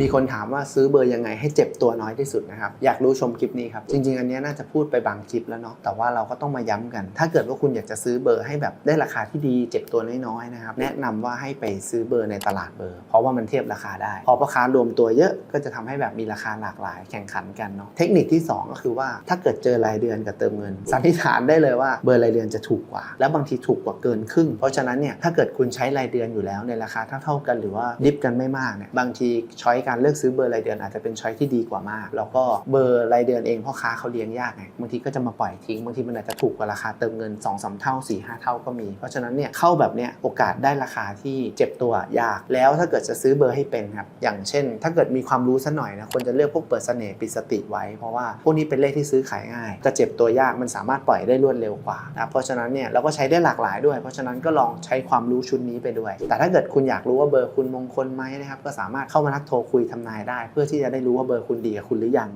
มีคนถามว่าซื้อเบอร์ยังไงให้เจ็บตัวน้อยที่สุดนะครับ อยากรู้ชมคลิปนี้ครับ จริง ๆ อันนี้น่าจะพูดไปบางคลิปแล้วเนาะแต่ว่าเราก็ต้องมาย้ำกัน ถ้าเกิดว่าคุณอยากจะซื้อเบอร์ให้แบบได้ราคาที่ดีเจ็บตัวน้อยๆนะครับ แนะนำว่าให้ไปซื้อเบอร์ในตลาดเบอร์ เพราะว่ามันเทียบราคาได้ พอพ่อค้ารวมตัวเยอะก็จะทำให้แบบมีราคาหลากหลายแข่งขันกันเนาะเทคนิคที่สองก็คือว่าถ้าเกิดเจอรายเดือนกับเติมเงิน สันนิษฐานได้เลยว่าเบอร์รายเดือนจะถูกกว่า แล้วบางทีถูกกว่าเกินครึ่งเพราะฉะนั้นเนี่ยถ้าเกิดคุณใช้รายเดือนอยู่แล้วในราคาเท่าๆกัน หรือว่าดิฟกันไม่มากเนี่ยบางทีช้อยการเลือกซื้อเบอร์รายเดือนอาจจะเป็นช้อยที่ดีกว่ามาก แล้วก็เบอร์รายเดือนเองพ่อค้าเขาเลี้ยงยากไงบางทีก็จะมาปล่อยทิ้งบางทีมันอาจจะถูกกว่าราคาเติมเงิน2อสเท่า4ี่ห้าเท่าก็มี เพราะฉะนั้นเนี่ยเข้าแบบเนี้ยโอกาสได้ราคาที่เจ็บตัวยาก แล้วถ้าเกิดจะซื้อเบอร์ให้เป็นครับอย่างเช่น ถ้าเกิดมีความรู้สักหน่อยนะควรจะเลือกพวกเปิดเสน่ห์ปิดสติไว้ เพราะว่าพวกนี้เป็นเลขที่ซื้อขายง่ายจะเจ็บตัวยากมันสามารถปล่อยได้รวดเร็วกว่านะเพราะฉะนั้นเนี่ยเราก็ใช้ได้หลากหลายด้วย เพราะฉะนั้นก็ลองใช้ความรู้ชุดนี้ไปด้วย แต่ถ้าเกิดคุณอยากรู้ว่าเบอร์คุณมงคลไหมนะครับก็สามารถเข้ามานักโทรคุคุยทำนายได้ เพื่อที่จะได้รู้ว่าเบอร์คุณดีกับคุณหรือยัง